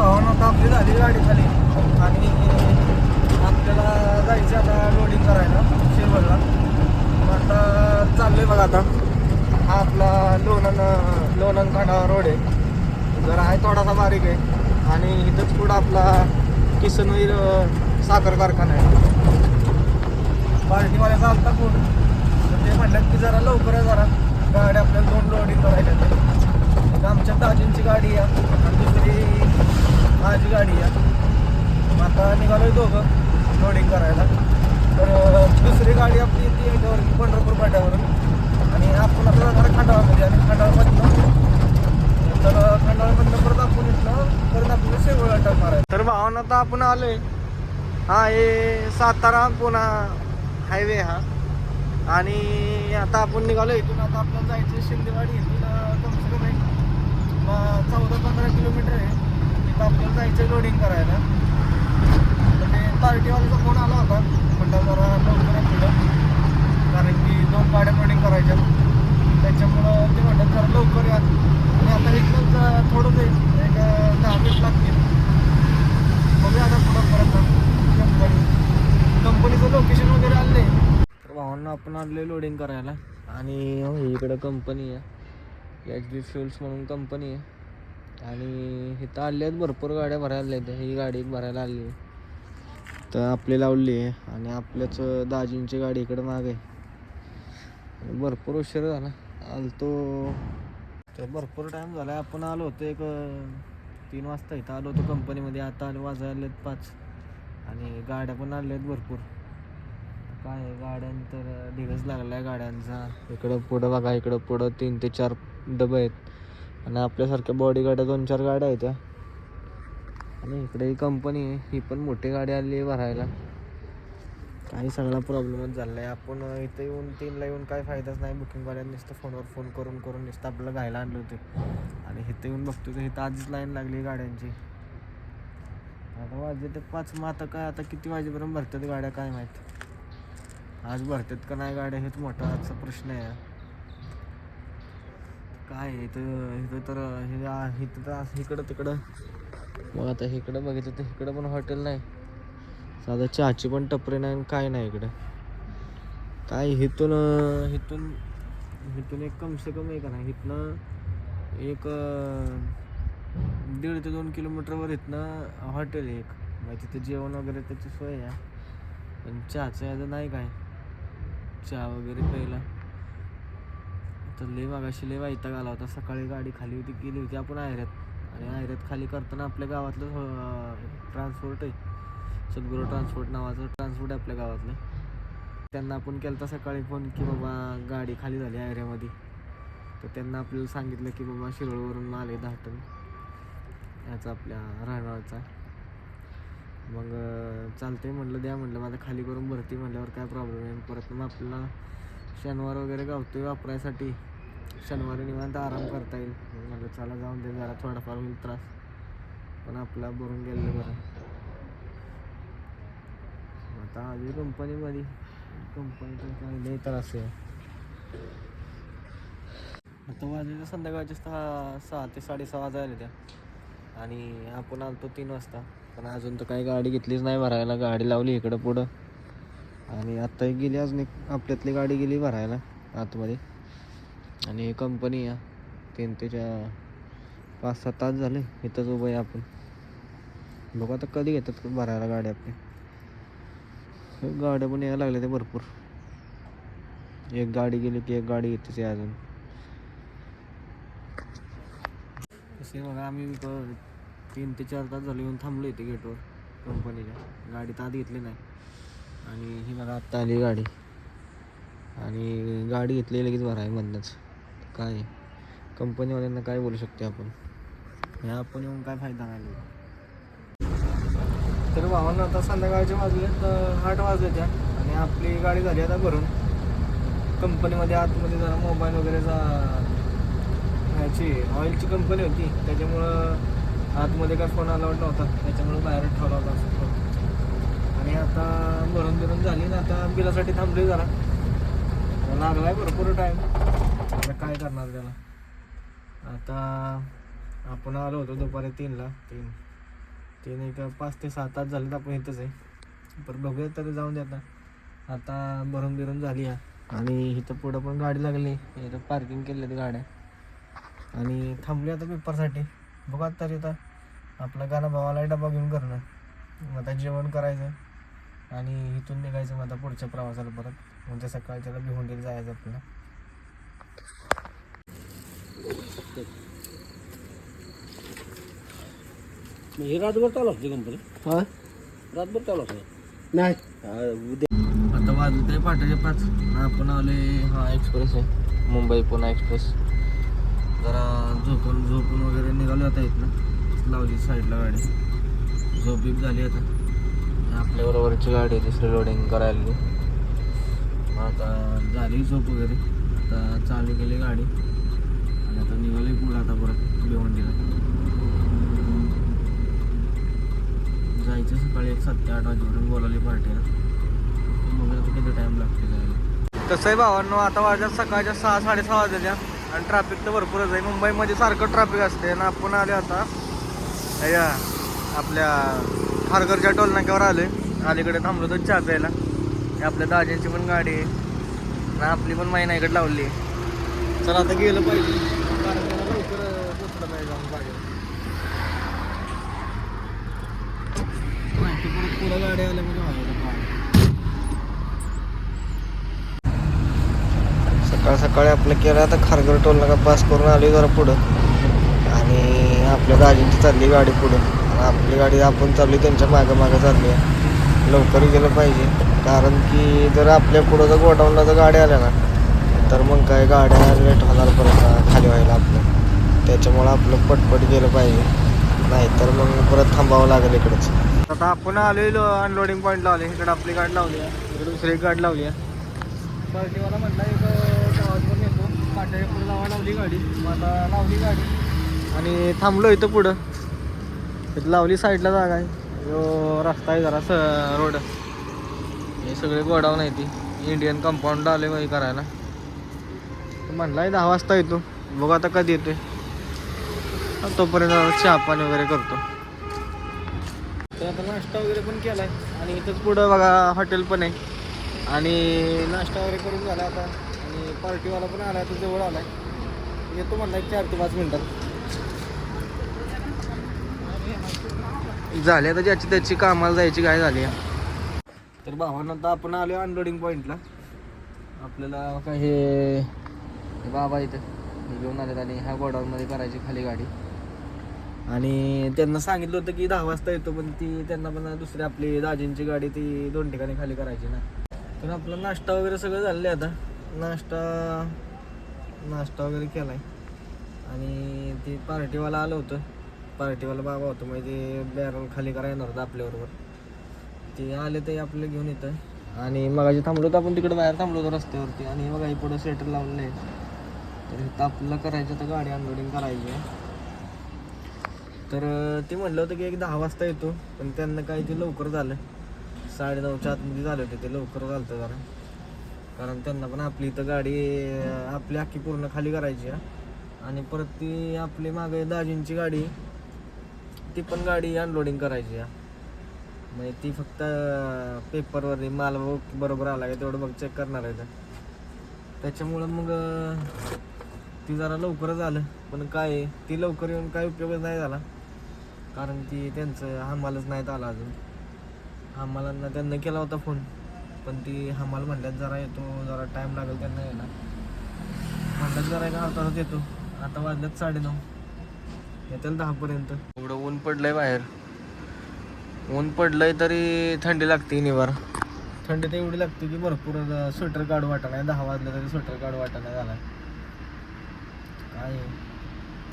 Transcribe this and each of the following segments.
भावानं आता आपली झाली गाडी खाली. आणि आपल्याला जायचं आता लोडिंग करायला शिरवडला मग आता चाललोय बघा आता. हा आपला लोणन लोणन खांडा रोड आहे. जरा आहे थोडासा बारीक आहे. आणि इथंच पुढं आपला किसनवीर साखर कारखाना आहे. पार्टीवाल्याचा आलता कोण तर ते म्हणतात की जरा लवकर आहे जरा. गाडी आपल्याला दोन लोडिंग करायच्या आमच्या दाजींची गाडी आहे आणि दुसरी माझी गाडी आहे. मग आता निघालोय दोघं लोडिंग करायला. तर दुसरी गाडी आपली ती याच्यावर पंढरपूर पाट्यावरून आणि आपण आता जाणार खंडाळामध्ये. आणि खंडाळामधनं तर खंडाळामधनं परत आपण येतलं परत आपल्याला शेवळ अटक मारायचं. तर भावना आता आपण आलोय. हा हे सातारा पुणा हायवे हा. आणि आता आपण निघालो इथून. आता आपल्याला जायचं शिंदेवाडी. इथून कमसे कमी चौदा पंधरा किलोमीटर आहे. आता आपल्याला जायचं लोडिंग करायला. तर ते पार्टीवाल्याचा फोन आला होता. म्हटलं जरा लवकर या कारण की दोन गाड्या लोडिंग करायच्या. त्याच्यामुळं ते म्हणतात जरा लवकर या. आणि आता इथनं थोडं जाईल. एक दहा मिनिट लागतील. बघूया आता पुढं परत कंपनी कंपनीचं लोकेशन वगैरे आले तर भावांना आपण आणले लोडिंग करायला. आणि इकडं कंपनी आहे. एच डी फ्युल्स म्हणून कंपनी आहे. आणि इथं आले आहेत भरपूर गाड्या भरायला आहेत ही गाडी एक भरायला आली आहे. तर आपली लावली आहे आणि आपल्याच दाजींची गाडी इकडं माग आहे. भरपूर उशीर झाला. आलतो. तर भरपूर टाईम झाला आपण आलो होतो एक तीन वाजता. इथं आलो होतो कंपनीमध्ये आता आले वाजायला आहेत पाच. आणि गाड्या पण आल्या आहेत भरपूर. काय आहे, गाड्यांतर ढिगच लागला आहे गाड्यांचा. इकडं पुढं बघा. इकडं पुढं तीन ते चार डबे आहेत. आणि आपल्यासारख्या बॉडी गाड्या दोन चार गाड्या आहेत त्या आणि इकडे ही कंपनी आहे ही पण मोठी गाडी आली आहे भरायला. काही सगळा प्रॉब्लेमच झाला आहे आपण इथं येऊन तीनला येऊन काही फायदाच नाही. बुकिंगवाल्यांनी नुसतं फोनवर फोन करून करून नुसतं आपल्याला घायला आणलं होते. आणि इथं येऊन बघतो तर इथं आधीच लाईन लागली गाड्यांची. आता वाजले ते पाच मग आता काय आता किती वाजेपर्यंत भरतात गाड्या काय माहीत? आज भरतात का नाही गाड्या? हेच मोठा आजचा प्रश्न आहे काय इथं? इथं तर हे इथं तर असं इकडं तिकडं. मग आता इकडं बघितलं तर इकडं पण हॉटेल नाही. साधा चहाची पण टपरी नाही आणि काय नाही इकडं. काय इथून इथून इथून एक कम से कम एक नाही इथनं एक दीड ते दोन किलोमीटरवर इथनं हॉटेल आहे एक. मग तिथे जेवण वगैरे त्याची सोय आहे. पण चहाचं याचं नाही काय. चहा वगैरे प्यायला. तर लय मागाशी लय वाईटाग आला होता. सकाळी गाडी खाली होती गेली होती आपण आयऱ्यात आणि आयऱ्यात खाली करताना आपल्या गावातलं ट्रान्सपोर्ट आहे. सद्गुरू ट्रान्सपोर्ट नावाचं ट्रान्सपोर्ट आहे आपल्या गावातलं. त्यांना आपण केला होता सकाळी फोन की बाबा गाडी खाली झाली आयऱ्यामध्ये. तर त्यांना आपल्याला सांगितलं की बाबा शिरोळवरून माल आहे दहा टन. याचा आपल्या राहणारचा. मग चालतं आहे म्हटलं द्या म्हटलं माझं खाली करून भरती म्हटल्यावर काय प्रॉब्लेम आहे? परत मग आपल्याला शनिवार वगैरे गावतोय वापरायसाठी. शनिवारी निवांत आराम करता येईल. मग म्हटलं चला जाऊन दे जरा थोडाफार होईल त्रास. पण आपला भरून गेलेलं बरं. आता आधी कंपनीमध्ये. कंपनी तर लय त्रास आहे. आता वाजले संध्याकाळचे सहा सहा ते साडेसहा वाजायला त्या आणि आपण आलतो तीन वाजता. पण अजून तर काही गाडी घेतलीच नाही भरायला. गाडी लावली इकडं पुढं. आणि आत्ताही गेली अजून एक. आपल्यातली गाडी गेली भरायला आतमध्ये. आणि कंपनी या तीन त्याच्या पाच सात तास झाले. इथंच उभं आहे आपण. बघू आता कधी घेतात भरायला गाड्या आपली. गाड्या पण यायला लागल्या ते भरपूर. एक गाडी गेली की एक गाडी येतेच आहे अजून. तसे बघा आम्ही तीन ते चार तास झाले येऊन थांबलो इथे गेटवर कंपनीच्या गाडी तर आत घेतली नाही. आणि ही बघा आत्ता आली गाडी. आणि गाडी घेतली लगेच भराय मधनंच काय कंपनीवाल्यांना काय बोलू शकते आपण? ह्या आपण येऊन काय फायदा नाही तर भावांना आता संध्याकाळचे वाजले तर आठ वाजले त्या आणि आपली गाडी झाली आता भरून. कंपनीमध्ये आतमध्ये जरा मोबाईल वगैरेचा ह्याची ऑइलची कंपनी होती. त्याच्यामुळं आतमध्ये काय फोन अलाउड नव्हता. त्याच्यामुळं बाहेर ठेवला होता. असं आणि आता भरून बिरून झाली. ना आता बिलासाठी थांबली जरा. लागलाय भरपूर टाईम आता काय करणार त्याला? आता आपण आलो होतो दुपारी तीनला. तीन. तीन एक पाच ते सात तास झालेत आपण इथंच आहे. पण बघूया तरी जाऊन द्या आता. आता भरून बिरून झाली आहे आणि इथं पुढं पण गाडी लागली. इथं पार्किंग केलेली गाड्या. आणि थांबली आता पेपरसाठी. बघा तरी आता आपला गाणं भावाला डबा घेऊन करणं मग आता जेवण करायचं. आणि इथून निघायचं मग आता पुढच्या प्रवासाला परत. म्हणजे सकाळी त्याला भिवंडीला जायचं आपल्याला. हे रातभर चालू असते कंपनी हा? रातभर चालू असते. नाही. उद्या. आता वाजत आहे पहाटेचे पाच. आपण आले हा एक्सप्रेस आहे. मुंबई पुणे एक्सप्रेस जरा झोपून झोपून वगैरे निघालो आता इथनं. लावली साईडला गाडी. झोप बीप झाली आता. आपल्या बरोबरची गाडी आहे तिसरी लोडिंग करायला. मग आता झाली झोप वगैरे. आता चालू केली गाडी. आणि आता निघाली पुढं आता परत भिवंडीला जायचं सकाळी एक सात ते आठ वाजेपर्यंत बोलावली पार्टीला मग आता किती टाईम लागते जायला. कसं आहे भावांनो आता वाजत सकाळच्या सहा साडेसहा वाजल्या आणि ट्रॅफिक तर भरपूरच आहे. मुंबईमध्ये सारखं ट्रॅफिक असते आणि आपण आले आता. या आपल्या खारघरच्या टोलनाक्यावर आलो आहे अलीकडे थांबलो तर चहा प्यायला हे आपल्या दाजींची पण गाडी आहे. आणि आपली पण महिना इकडे लावली आहे. चला आता गेलं पाहिजे. कारण लवकर पोचलं पाहिजे जाऊन बागेत. पुढं गाडी आल्या म्हणजे सकाळ सकाळी आपलं केलं आता खारघर टोल नका पास करून आली जरा पुढं. आणि आपल्या दाजींची चालली गाडी पुढं. आणि आपली गाडी आपण चालली त्यांच्या मागं मागं चालली आहे लवकर गेलं पाहिजे. कारण की जर आपल्या पुढं जर गोडाऊनला जर गाडी आल्या ना तर मग काय गाड्या लेट होणार परत खाली व्हायला आपलं. त्याच्यामुळं आपलं पटपट गेलं पाहिजे. नाहीतर मग परत थांबावं लागेल इकडंच. आता आपण आलेलो अनलोडिंग पॉईंट लावले इकडे आपली गाडी लावली आहे इकडे दुसरी एक गाडी लावली आहे पार्टीवाला म्हटला एक गावात पण येतो. पाट्याच्या पुढे लावा लावली गाडी. आता लावली गाडी. आणि थांबलो इथं पुढं. इथं लावली साईडला जागा आहे. जो रस्ता आहे जरा स रोड. हे सगळे गोडाऊन आहे ती. इंडियन कंपाऊंड आले करायला. म्हणलाय दहा वाजता येतो. बघू आता कधी येतोय. तोपर्यंत चहा पाणी वगैरे करतो. तर आता नाश्ता वगैरे पण केलाय. आणि इथंच पुढं बघा हॉटेल पण आहे. आणि नाश्ता वगैरे करून झाला आता. आणि पार्टीवाला पण आला तो जवळ आलाय. येतो म्हणला एक चार ते पाच मिनिटात. झाले आता ज्याची त्याची कामाला जायची काय झाली? आहे. तर भावांना आता आपण आलो अनलोडिंग पॉईंटला आपल्याला काय हे बाबा इथं. घेऊन आलेत आणि ह्या गोडाऊनमध्ये करायची खाली गाडी. आणि त्यांना सांगितलं होतं की दहा वाजता येतो पण ती त्यांना पण दुसरी आपली दाजींची गाडी ती दोन ठिकाणी खाली करायची ना. तर आपला नाश्ता वगैरे सगळं झालेलं आहे आता. नाश्ता नाश्ता वगैरे केला आहे आणि ते पार्टीवाला आलं होतं. पार्टीवाला बाबा होतं म्हणजे बॅरल खाली करा येणार होतं आपल्याबरोबर ते आले ते आपलं घेऊन येतं आणि मगाशी थांबलो होतो आपण तिकडे बाहेर थांबलो होतो रस्त्यावरती. आणि बघा पुढं स्वेटर लावलेलं आहे. तर इथं आपल्याला करायचं तर गाडी अनलोडिंग करायची. आहे तर ते म्हणलं होतं की एक दहा वाजता येतो पण त्यांना काही ते लवकर झालं. साडे नऊच्या आतमध्ये झाले होते ते लवकर झालं होतं जरा. कारण त्यांना पण आपली इथं गाडी आपली अख्खी पूर्ण खाली करायची आहे. आणि परत ती आपली मागे दाजींची गाडी ती पण गाडी अनलोडिंग करायची आहे. म्हणजे ती फक्त पेपरवर माल बरोबर आला का तेवढं बघ चेक करणार आहे तर त्याच्यामुळं मग ती जरा लवकरच आलं. पण काय ती लवकर येऊन काय उपयोगच नाही झाला. कारण की त्यांचं हमालच नाहीत आला अजून. हमालांना त्यांना केला होता फोन पण ती हमाल म्हणल्यात जरा येतो जरा टाईम लागेल त्यांना यायला. म्हणल्यात जरा एका तासात येतो. आता वाजल्यात साडेनऊ. येतील दहापर्यंत. एवढं ऊन पडलंय बाहेर. ऊन पडलंय तरी थंडी लागते निवार. थंडी तर एवढी लागते की भरपूर स्वेटर काढू वाटा नाही दहा वाजले तरी स्वेटर काढू वाटा नाही झाला आहे,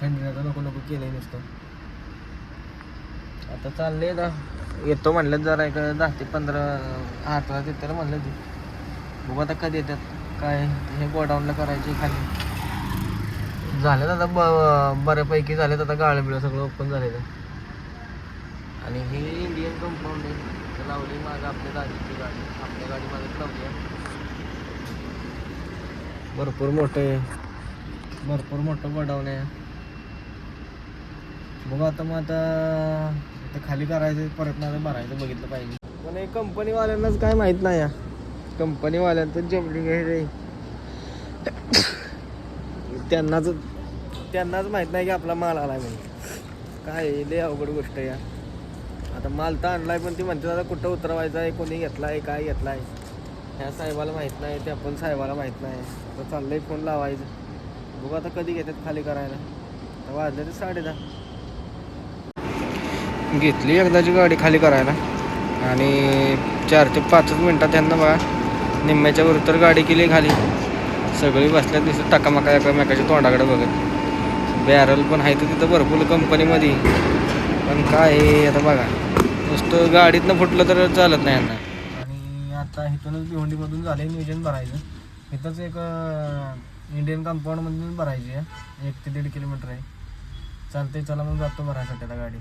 थंडीनं तर नको नको केलंय नुसतं. आता चाललंय दा येतो म्हणलं जरा एक दहा ते पंधरा आठ वाजता तर म्हणलं ते. बघू आता कधी येतात काय हे गोडाऊनला करायचे खाली. झालं आता ब बऱ्यापैकी झालेत आता गाळं बिळं सगळं ओपन झाले आणि हे इंडियन कंपाऊंड आहे. लावली माझं आपल्या गाडीची गाडी. आपल्या गाडी मागं लावली आहे. भरपूर मोठं आहे. भरपूर मोठं गोडाऊन आहे बघू आता मग आता आता खाली करायचं परत नाही भरायचं बघितलं पाहिजे. पण हे कंपनीवाल्यांनाच काय माहीत नाही या. कंपनीवाल्यांचं जमलिंग आहे. रे त्यांनाच त्यांनाच माहीत नाही की आपला माल आला म्हणून. काय आहे, लय अवघड गोष्ट या. आता माल तर आणलाय पण ती म्हणते आता कुठं उतरवायचा आहे कोणी घेतला आहे काय घेतलाय. ह्या साहेबाला माहीत नाही ते आपण साहेबाला माहीत नाही. तर चाललंय फोन लावायचं. बघू आता कधी घेतात खाली करायला. वाजले ते साडे दहा. घेतली एकदाची गाडी खाली करायला. आणि चार ते पाचच मिनटात त्यांना बघा निम्म्याच्या वर तर गाडी केली खाली. सगळी बसल्यात दिसत टाकामाका एकामेकाच्या तोंडाकडे बघत. बॅरल पण आहे तर तिथं भरपूर कंपनीमध्ये. पण काय आता बघा. नुसतं गाडीतनं फुटलं तर चालत नाही यांना. आणि आता इथूनच भिवंडीमधून झाले नियोजन भरायचं. इथंच एक इंडियन कंपाऊंडमधून भरायची आहे. एक ते दीड किलोमीटर आहे. चालते चला मग जातो भरायसाठी आता गाडी.